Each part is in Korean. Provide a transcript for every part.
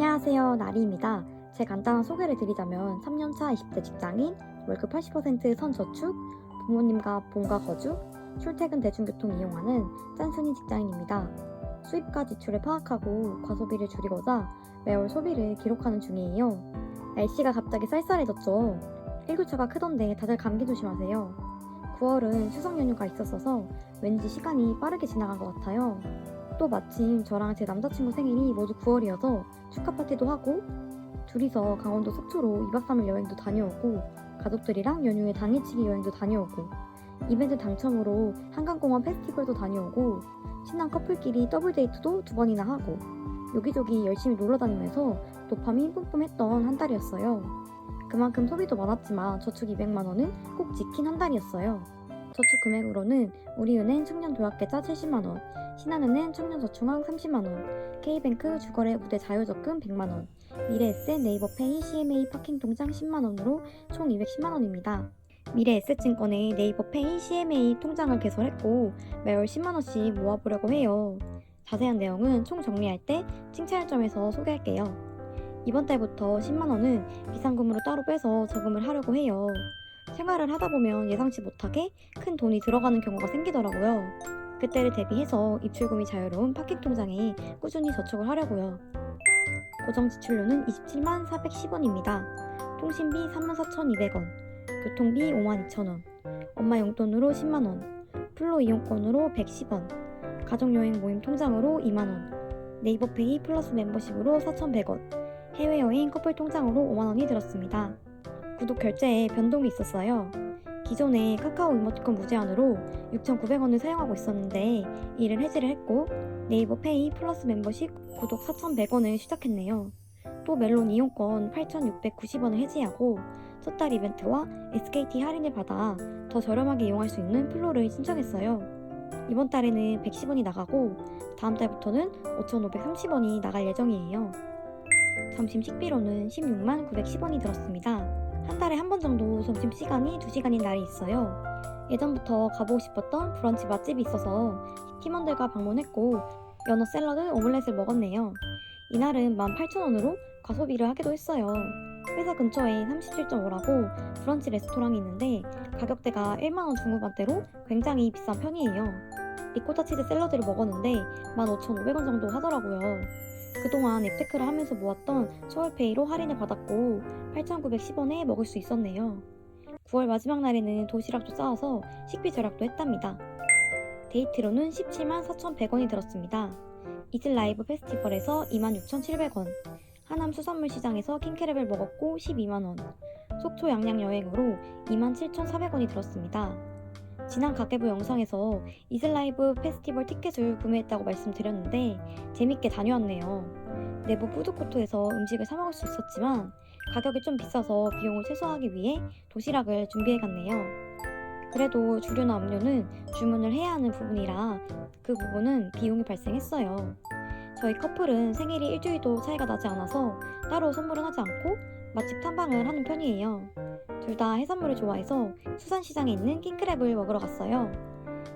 안녕하세요. 나리입니다. 제 간단한 소개를 드리자면 3년차 20대 직장인, 월급 80% 선저축, 부모님과 본가 거주, 출퇴근 대중교통 이용하는 짠순이 직장인입니다. 수입과 지출을 파악하고 과소비를 줄이고자 매월 소비를 기록하는 중이에요. 날씨가 갑자기 쌀쌀해졌죠. 일교차가 크던데 다들 감기 조심하세요. 9월은 추석 연휴가 있었어서 왠지 시간이 빠르게 지나간 것 같아요. 또 마침 저랑 제 남자친구 생일이 모두 9월이어서 축하 파티도 하고 둘이서 강원도 속초로 2박 3일 여행도 다녀오고 가족들이랑 연휴에 당일치기 여행도 다녀오고 이벤트 당첨으로 한강공원 페스티벌도 다녀오고 신난 커플끼리 더블 데이트도 두 번이나 하고 여기저기 열심히 놀러 다니면서 도파민 뿜뿜했던 한 달이었어요. 그만큼 소비도 많았지만 저축 200만 원은 꼭 지킨 한 달이었어요. 저축 금액으로는 우리은행 청년도약계좌 70만 원, 신한은행 청년저축왕 30만 원, K뱅크 주거래 우대 자유적금 100만 원, 미래에셋 네이버페이 CMA 파킹 통장 10만 원으로 총 210만 원입니다. 미래에셋증권의 네이버페이 CMA 통장을 개설했고 매월 10만 원씩 모아보려고 해요. 자세한 내용은 총 정리할 때 칭찬점에서 소개할게요. 이번 달부터 10만 원은 비상금으로 따로 빼서 저금을 하려고 해요. 생활을 하다 보면 예상치 못하게 큰 돈이 들어가는 경우가 생기더라고요. 그때를 대비해서 입출금이 자유로운 파킹 통장에 꾸준히 저축을 하려고요. 고정 지출료는 27만 410원입니다. 통신비 34,200원, 교통비 52,000원, 엄마 용돈으로 10만원, 플로 이용권으로 110원, 가족여행 모임 통장으로 2만원, 네이버페이 플러스 멤버십으로 4,100원, 해외여행 커플 통장으로 5만원이 들었습니다. 구독 결제에 변동이 있었어요. 기존에 카카오 이모티콘 무제한으로 6,900원을 사용하고 있었는데 이를 해지를 했고 네이버 페이 플러스 멤버십 구독 4,100원을 시작했네요. 또 멜론 이용권 8,690원을 해지하고 첫 달 이벤트와 SKT 할인을 받아 더 저렴하게 이용할 수 있는 플로를 신청했어요. 이번 달에는 110원이 나가고 다음 달부터는 5,530원이 나갈 예정이에요. 점심 식비로는 16만 910원이 들었습니다. 한 달에 한 번 정도 점심 시간이 2시간인 날이 있어요. 예전부터 가보고 싶었던 브런치 맛집이 있어서 팀원들과 방문했고 연어 샐러드 오믈렛을 먹었네요. 이날은 18,000원으로 과소비를 하기도 했어요. 회사 근처에 37.5라고 브런치 레스토랑이 있는데 가격대가 1만원 중후반대로 굉장히 비싼 편이에요. 리코타 치즈 샐러드를 먹었는데 15,500원 정도 하더라고요. 그동안 앱테크를 하면서 모았던 서울페이로 할인을 받았고 8,910원에 먹을 수 있었네요. 9월 마지막 날에는 도시락도 싸와서 식비 절약도 했답니다. 데이트로는 17만 4,100원이 들었습니다. 이슬 라이브 페스티벌에서 26,700원, 하남 수산물 시장에서 킹크랩을 먹었고 12만원, 속초 양양 여행으로 27,400원이 들었습니다. 지난 가계부 영상에서 이슬라이브 페스티벌 티켓을 구매했다고 말씀드렸는데 재밌게 다녀왔네요. 내부 푸드코트에서 음식을 사 먹을 수 있었지만 가격이 좀 비싸서 비용을 최소화하기 위해 도시락을 준비해 갔네요. 그래도 주류나 음료는 주문을 해야 하는 부분이라 그 부분은 비용이 발생했어요. 저희 커플은 생일이 일주일도 차이가 나지 않아서 따로 선물은 하지 않고 맛집 탐방을 하는 편이에요. 둘 다 해산물을 좋아해서 수산시장에 있는 킹크랩을 먹으러 갔어요.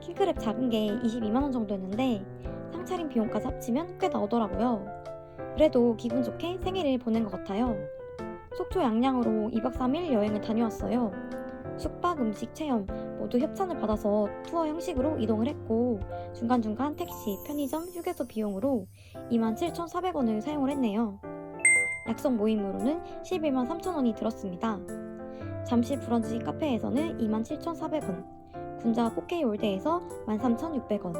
킹크랩 작은 게 22만원 정도였는데 상차림 비용까지 합치면 꽤 나오더라고요. 그래도 기분 좋게 생일을 보낸 것 같아요. 속초 양양으로 2박 3일 여행을 다녀왔어요. 숙박, 음식, 체험 모두 협찬을 받아서 투어 형식으로 이동을 했고 중간중간 택시, 편의점, 휴게소 비용으로 27,400원을 사용을 했네요. 약속 모임으로는 11만 3천원이 들었습니다. 잠실 브런치 카페에서는 27,400원, 군자 포케이 올드에서 13,600원,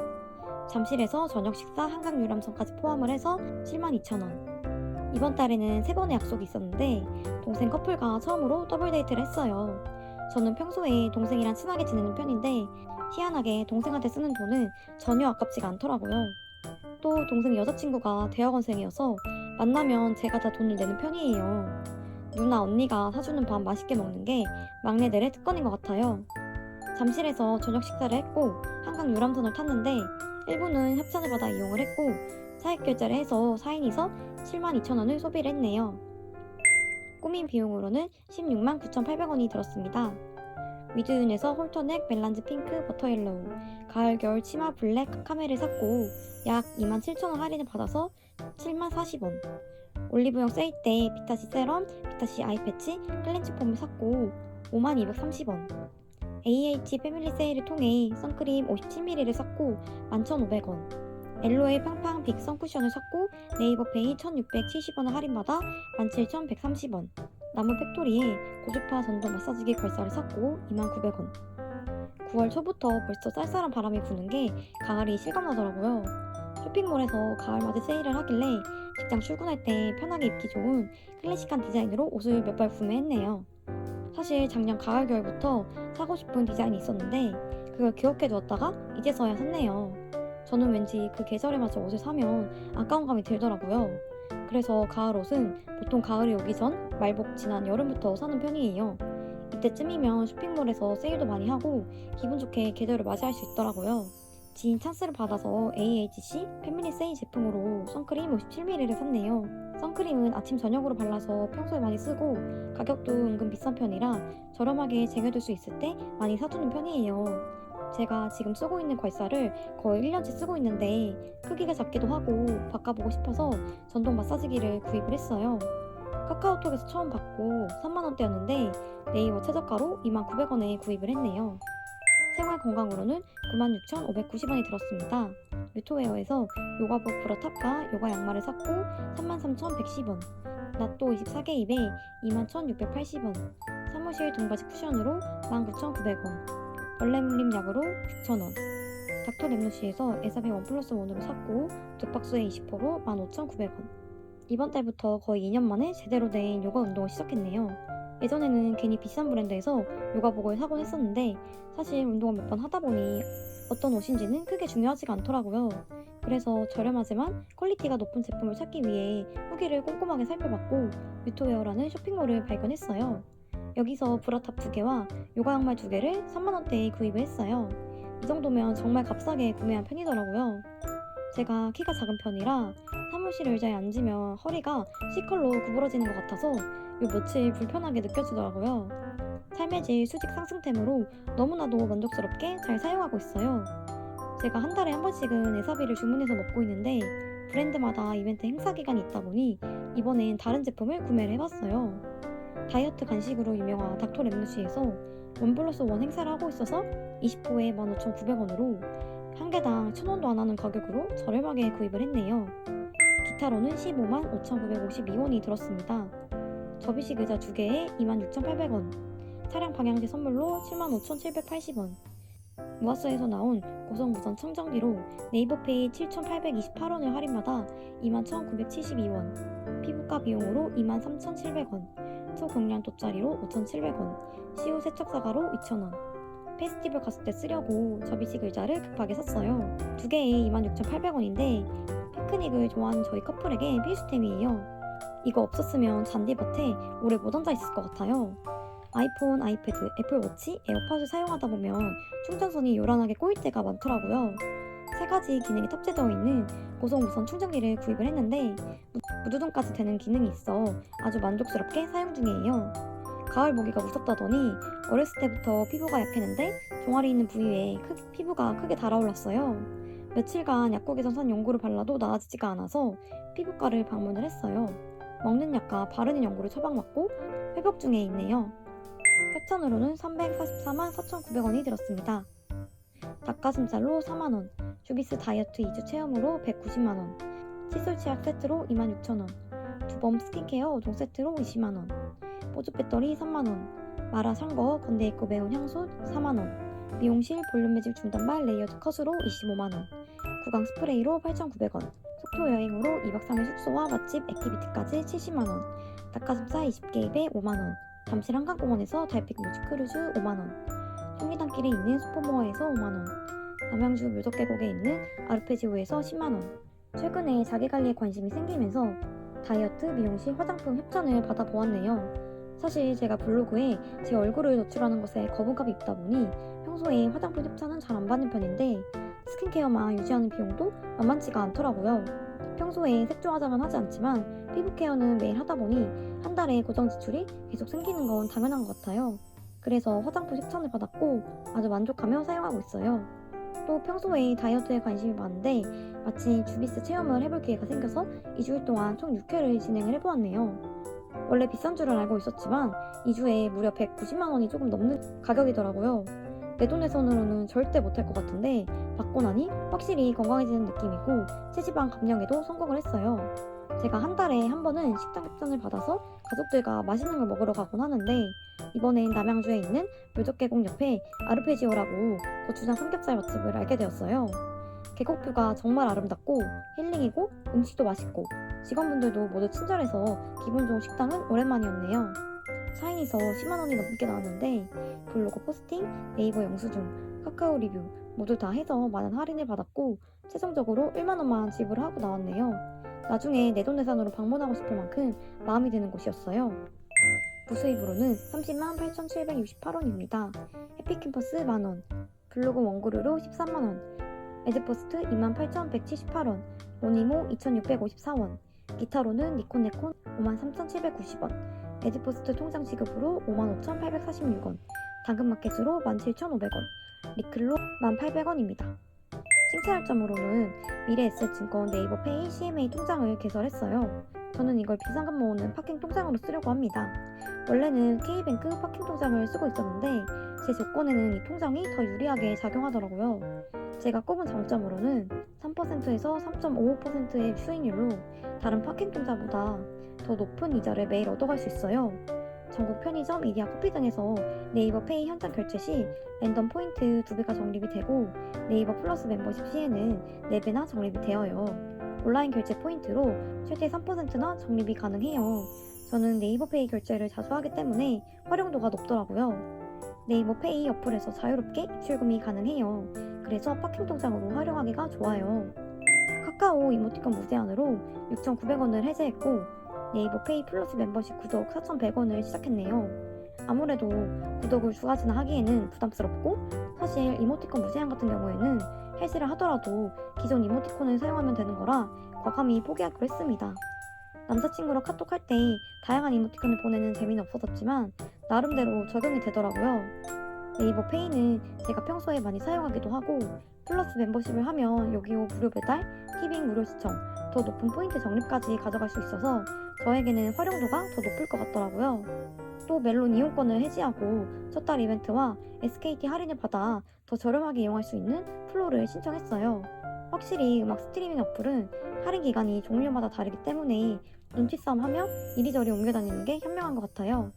잠실에서 저녁 식사 한강 유람선까지 포함을 해서 72,000원. 이번 달에는 세 번의 약속이 있었는데 동생 커플과 처음으로 더블 데이트를 했어요. 저는 평소에 동생이랑 친하게 지내는 편인데 희한하게 동생한테 쓰는 돈은 전혀 아깝지가 않더라고요. 또 동생 여자친구가 대학원생이어서 만나면 제가 다 돈을 내는 편이에요. 누나 언니가 사주는 밥 맛있게 먹는 게 막내들의 특권인 것 같아요. 잠실에서 저녁 식사를 했고 한강 유람선을 탔는데 일부는 협찬을 받아 이용을 했고 차액 결제를 해서 4인이서 7만 2천 원을 소비를 했네요. 꾸민 비용으로는 16만 9,800원이 들었습니다. 위드윤에서 홀터넥 멜란즈 핑크 버터 옐로우 가을 겨울 치마 블랙 카멜을 샀고 약 2만 7천 원 할인을 받아서 7만 40원 올리브영 세일 때 비타시 세럼, 비타시 아이 패치, 클렌징 폼을 샀고 5230원. AH 패밀리 세일을 통해 선크림 57ml를 샀고 11,500원. 엘로에 팡팡 빅 선쿠션을 샀고 네이버 페이 1,670원을 할인받아 17,130원. 나무 팩토리에 고주파 전동 마사지기 걸사를 샀고 29,900원. 9월 초부터 벌써 쌀쌀한 바람이 부는 게 가을이 실감나더라고요. 쇼핑몰에서 가을 맞이 세일을 하길래 직장 출근할 때 편하게 입기 좋은 클래식한 디자인으로 옷을 몇 벌 구매했네요. 사실 작년 가을 겨울부터 사고 싶은 디자인이 있었는데 그걸 기억해 두었다가 이제서야 샀네요. 저는 왠지 그 계절에 맞춰 옷을 사면 아까운 감이 들더라고요. 그래서 가을 옷은 보통 가을이 오기 전 말복 지난 여름부터 사는 편이에요. 이때쯤이면 쇼핑몰에서 세일도 많이 하고 기분 좋게 계절을 맞이할 수 있더라고요. 지인 찬스를 받아서 AHC 패밀리 세일 제품으로 선크림 57ml를 샀네요. 선크림은 아침 저녁으로 발라서 평소에 많이 쓰고 가격도 은근 비싼 편이라 저렴하게 쟁여둘 수 있을 때 많이 사두는 편이에요. 제가 지금 쓰고 있는 걸사를 거의 1년째 쓰고 있는데 크기가 작기도 하고 바꿔보고 싶어서 전동 마사지기를 구입을 했어요. 카카오톡에서 처음 받고 3만원대였는데 네이버 최저가로 29,900원에 구입을 했네요. 생활 건강으로는 96,590원이 들었습니다. 뮤토웨어에서 요가복 브라 탑과 요가 양말을 샀고 33,110원. 낫또 24개 입에 21,680원. 사무실 등받이 쿠션으로 19,900원. 벌레 물림 약으로 6,000원. 닥터 랩노시에서 에사비 원 플러스 원으로 샀고 두 박스에 20%로 15,900원. 이번 달부터 거의 2년 만에 제대로 된 요가 운동을 시작했네요. 예전에는 괜히 비싼 브랜드에서 요가복을 사곤 했었는데 사실 운동을 몇 번 하다 보니 어떤 옷인지는 크게 중요하지가 않더라고요. 그래서 저렴하지만 퀄리티가 높은 제품을 찾기 위해 후기를 꼼꼼하게 살펴봤고 뮤토웨어라는 쇼핑몰을 발견했어요. 여기서 브라탑 두 개와 요가 양말 두 개를 3만원대에 구입을 했어요. 이 정도면 정말 값싸게 구매한 편이더라고요. 제가 키가 작은 편이라 사무실 의자에 앉으면 허리가 C컬로 구부러지는 것 같아서 요 며칠 불편하게 느껴지더라고요. 삶의 질 수직 상승템으로 너무나도 만족스럽게 잘 사용하고 있어요. 제가 한 달에 한 번씩은 에사비를 주문해서 먹고 있는데 브랜드마다 이벤트 행사 기간이 있다 보니 이번엔 다른 제품을 구매를 해봤어요. 다이어트 간식으로 유명한 닥터 랩누시에서 원 플러스 원 행사를 하고 있어서 20호에 15,900원으로 한 개당 1,000원도 안 하는 가격으로 저렴하게 구입을 했네요. 기타로는 15만 5,952원이 들었습니다. 접이식 의자 2개에 26,800원, 차량 방향제 선물로 75,780원, 무아스에서 나온 고성 무선 청정기로 네이버페이 7,828원을 할인받아 21,972원, 피부과 비용으로 23,700원, 초경량 돗자리로 5,700원, 시우 세척사가로 2,000원. 페스티벌 갔을 때 쓰려고 접이식 의자를 급하게 샀어요. 두 개에 26,800원인데 피크닉을 좋아하는 저희 커플에게 필수템이에요. 이거 없었으면 잔디밭에 오래 못 앉아 있을 것 같아요. 아이폰, 아이패드, 애플워치, 에어팟을 사용하다 보면 충전선이 요란하게 꼬일 때가 많더라고요. 세 가지 기능이 탑재되어 있는 고성 무선 충전기를 구입을 했는데 무두동까지 되는 기능이 있어 아주 만족스럽게 사용 중이에요. 가을 모기가 무섭다더니 어렸을 때부터 피부가 약했는데 종아리 있는 부위에 크, 피부가 크게 달아올랐어요. 며칠간 약국에서 산 연고를 발라도 나아지지가 않아서 피부과를 방문을 했어요. 먹는 약과 바르는 연고를 처방받고 회복 중에 있네요. 협찬으로는 344만 4,900원이 들었습니다. 닭가슴살로 4만원, 주비스 다이어트 2주 체험으로 190만원, 칫솔 치약 세트로 26,000원, 두범 스킨케어 5종 세트로 20만원, 보조 배터리 3만원, 마라 샹거 건대 있고 매운 향수 4만원, 미용실 볼륨 매직 중단발 레이어드 컷으로 25만원, 구강 스프레이로 8,900원, 속초 여행으로 2박 3일 숙소와 맛집 액티비티까지 70만원, 닭가슴살 20개 입에 5만원, 잠실 한강공원에서 달빛 뮤직 크루즈 5만원, 송리단길에 있는 슈퍼모어에서 5만원, 남양주 묘적계곡에 있는 아르페지오에서 10만원. 최근에 자기관리에 관심이 생기면서 다이어트, 미용실, 화장품 협찬을 받아보았네요. 사실 제가 블로그에 제 얼굴을 노출하는 것에 거부감이 있다 보니 평소에 화장품 협찬은 잘 안 받는 편인데 스킨케어만 유지하는 비용도 만만치가 않더라고요. 평소에 색조 화장은 하지 않지만 피부 케어는 매일 하다 보니 한 달에 고정 지출이 계속 생기는 건 당연한 것 같아요. 그래서 화장품 협찬을 받았고 아주 만족하며 사용하고 있어요. 또 평소에 다이어트에 관심이 많은데 마침 주비스 체험을 해볼 기회가 생겨서 2주일 동안 총 6회를 진행을 해보았네요. 원래 비싼 줄은 알고 있었지만 2주에 무려 190만 원이 조금 넘는 가격이더라고요. 내 돈에서는 절대 못할 것 같은데 받고 나니 확실히 건강해지는 느낌이고 체지방 감량에도 성공을 했어요. 제가 한 달에 한 번은 식당 협찬을 받아서 가족들과 맛있는 걸 먹으러 가곤 하는데 이번엔 남양주에 있는 묘적계곡 옆에 아르페지오라고 고추장 삼겹살 맛집을 알게 되었어요. 계곡뷰가 정말 아름답고 힐링이고 음식도 맛있고 직원분들도 모두 친절해서 기분 좋은 식당은 오랜만이었네요. 사인에서 10만 원이 넘게 나왔는데 블로그 포스팅, 네이버 영수증, 카카오 리뷰 모두 다 해서 많은 할인을 받았고 최종적으로 1만 원만 지불하고 나왔네요. 나중에 내돈내산으로 방문하고 싶을 만큼 마음이 드는 곳이었어요. 부수입으로는 30만 8,768원입니다. 해피캠퍼스 만원, 블로그 원고료로 13만원, 에드포스트 28,178원, 모니모 2,654원, 기타로는 니콘네콘 53,790원, 에드포스트 통장 지급으로 55,846원, 당근마켓으로 17,500원, 리클로 1,800원입니다. 칭찬할 점으로는 미래에셋증권 네이버 페이 CMA 통장을 개설했어요. 저는 이걸 비상금 모으는 파킹 통장으로 쓰려고 합니다. 원래는 K뱅크 파킹 통장을 쓰고 있었는데 제 조건에는 이 통장이 더 유리하게 작용하더라고요. 제가 꼽은 장점으로는 3%에서 3.55%의 수익률로 다른 파킹 통장보다 더 높은 이자를 매일 얻어갈 수 있어요. 전국 편의점, 이디야 커피 등에서 네이버 페이 현장 결제 시 랜덤 포인트 2배가 적립이 되고 네이버 플러스 멤버십 시에는 4배나 적립이 되어요. 온라인 결제 포인트로 최대 3%나 적립이 가능해요. 저는 네이버 페이 결제를 자주 하기 때문에 활용도가 높더라고요. 네이버 페이 어플에서 자유롭게 입출금이 가능해요. 그래서 파킹 통장으로 활용하기가 좋아요. 카카오 이모티콘 무제한으로 6,900원을 해제했고 네이버 페이 플러스 멤버십 구독 4,100원을 시작했네요. 아무래도 구독을 두 가지나 하기에는 부담스럽고 사실 이모티콘 무제한 같은 경우에는 해지를 하더라도 기존 이모티콘을 사용하면 되는 거라 과감히 포기하기로 했습니다. 남자친구랑 카톡할 때 다양한 이모티콘을 보내는 재미는 없어졌지만 나름대로 적용이 되더라고요. 네이버 페이는 제가 평소에 많이 사용하기도 하고 플러스 멤버십을 하면 요기요 무료 배달, 티빙 무료 시청, 더 높은 포인트 적립까지 가져갈 수 있어서 저에게는 활용도가 더 높을 것 같더라고요. 또 멜론 이용권을 해지하고 첫 달 이벤트와 SKT 할인을 받아 더 저렴하게 이용할 수 있는 플로를 신청했어요. 확실히 음악 스트리밍 어플은 할인 기간이 종류마다 다르기 때문에 눈치 싸움 하며 이리저리 옮겨 다니는 게 현명한 것 같아요.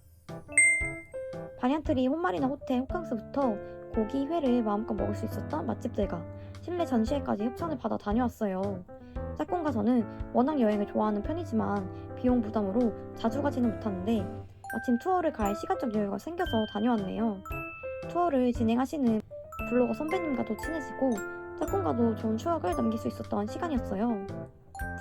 반얀트리 홈마리나 호텔 호캉스부터 고기, 회를 마음껏 먹을 수 있었던 맛집들과 실내 전시회까지 협찬을 받아 다녀왔어요. 짝꿍과 저는 워낙 여행을 좋아하는 편이지만 비용 부담으로 자주 가지는 못하는데 마침 투어를 갈 시간적 여유가 생겨서 다녀왔네요. 투어를 진행하시는 블로거 선배님과도 친해지고 짝꿍과도 좋은 추억을 남길 수 있었던 시간이었어요.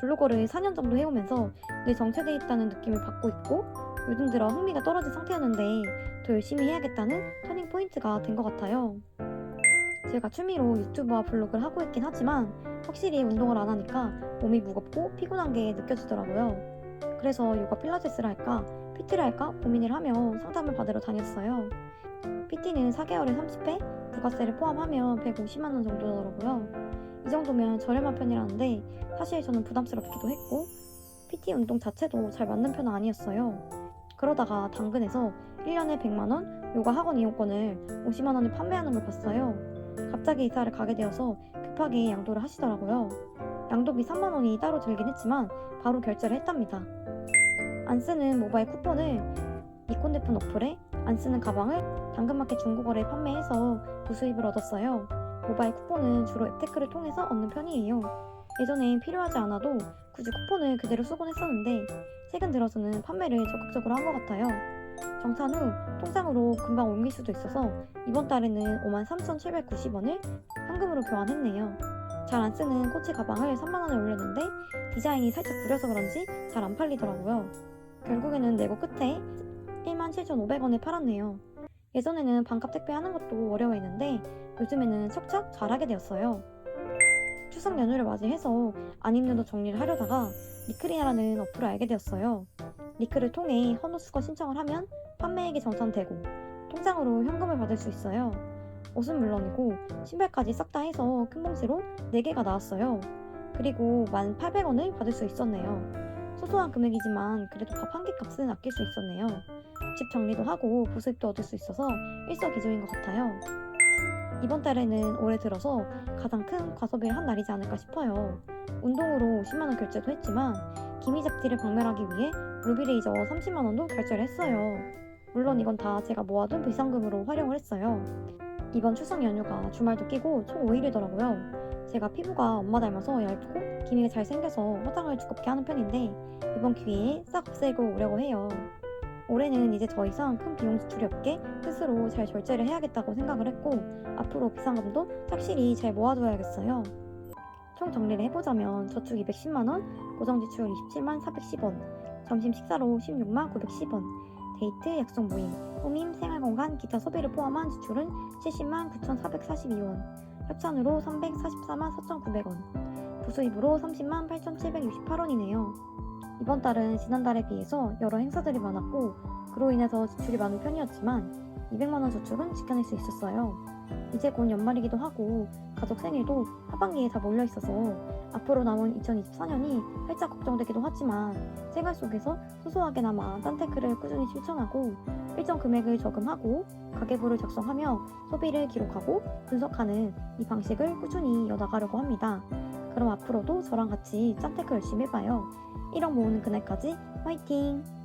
블로거를 4년 정도 해오면서 늘 정체되어 있다는 느낌을 받고 있고 요즘 들어 흥미가 떨어진 상태였는데 더 열심히 해야겠다는 터닝 포인트가 된 것 같아요. 제가 취미로 유튜브와 블로그를 하고 있긴 하지만 확실히 운동을 안 하니까 몸이 무겁고 피곤한 게 느껴지더라고요. 그래서 요가 필라테스를 할까 PT를 할까 고민을 하며 상담을 받으러 다녔어요. PT는 4개월에 30회, 부가세를 포함하면 150만 원 정도더라고요. 이 정도면 저렴한 편이라는데 사실 저는 부담스럽기도 했고 PT 운동 자체도 잘 맞는 편은 아니었어요. 그러다가 당근에서 1년에 100만원 요가 학원 이용권을 50만원에 판매하는 걸 봤어요. 갑자기 이사를 가게 되어서 급하게 양도를 하시더라고요. 양도비 3만원이 따로 들긴 했지만 바로 결제를 했답니다. 안 쓰는 모바일 쿠폰을 니콘대폰 어플에 안 쓰는 가방을 당근마켓 중고거래에 판매해서 부수입을 얻었어요. 모바일 쿠폰은 주로 앱테크를 통해서 얻는 편이에요. 예전엔 필요하지 않아도 굳이 쿠폰을 그대로 쓰곤 했었는데 최근 들어서는 판매를 적극적으로 한 것 같아요. 정산 후 통장으로 금방 옮길 수도 있어서 이번 달에는 53,790원을 현금으로 교환했네요. 잘 안 쓰는 코치 가방을 3만원에 올렸는데 디자인이 살짝 구려서 그런지 잘 안 팔리더라고요. 결국에는 내고 끝에 17,500원에 팔았네요. 예전에는 반값 택배 하는 것도 어려워했는데 요즘에는 척척 잘하게 되었어요. 추석 연휴를 맞이해서 안 입는 옷 정리를 하려다가 리클이라는 어플을 알게 되었어요. 리클을 통해 헌옷 수거 신청을 하면 판매액이 정산되고 통장으로 현금을 받을 수 있어요. 옷은 물론이고 신발까지 싹 다 해서 큰 봉지로 4개가 나왔어요. 그리고 1,800원을 받을 수 있었네요. 소소한 금액이지만 그래도 밥 한 끼 값은 아낄 수 있었네요. 집 정리도 하고 보습도 얻을 수 있어서 일석이조인 것 같아요. 이번 달에는 올해 들어서 가장 큰 과소비를 한 날이지 않을까 싶어요. 운동으로 10만원 결제도 했지만 기미 잡지를 박멸하기 위해 루비레이저 30만원도 결제를 했어요. 물론 이건 다 제가 모아둔 비상금으로 활용을 했어요. 이번 추석 연휴가 주말도 끼고 총 5일이더라고요. 제가 피부가 엄마 닮아서 얇고 기미가 잘 생겨서 화장을 두껍게 하는 편인데 이번 기회에 싹 없애고 오려고 해요. 올해는 이제 더 이상 큰 비용 지출이 없게 스스로 잘 절제를 해야겠다고 생각을 했고 앞으로 비상금도 확실히 잘 모아둬야겠어요. 총 정리를 해보자면 저축 210만원, 고정지출 27만 410원, 점심 식사로 16만 910원, 데이트, 약속 모임, 호밈, 생활공간, 기타 소비를 포함한 지출은 70만 9,442원, 협찬으로 344만 4,900원, 부수입으로 30만 8,768원이네요. 이번 달은 지난달에 비해서 여러 행사들이 많았고 그로 인해서 지출이 많은 편이었지만 200만원 저축은 지켜낼 수 있었어요. 이제 곧 연말이기도 하고 가족 생일도 하반기에 다 몰려 있어서 앞으로 남은 2024년이 살짝 걱정되기도 하지만 생활 속에서 소소하게나마 딴테크를 꾸준히 실천하고 일정 금액을 저금하고 가계부를 작성하며 소비를 기록하고 분석하는 이 방식을 꾸준히 이어나가려고 합니다. 그럼 앞으로도 저랑 같이 짠테크 열심히 해봐요. 1억 모으는 그날까지 화이팅!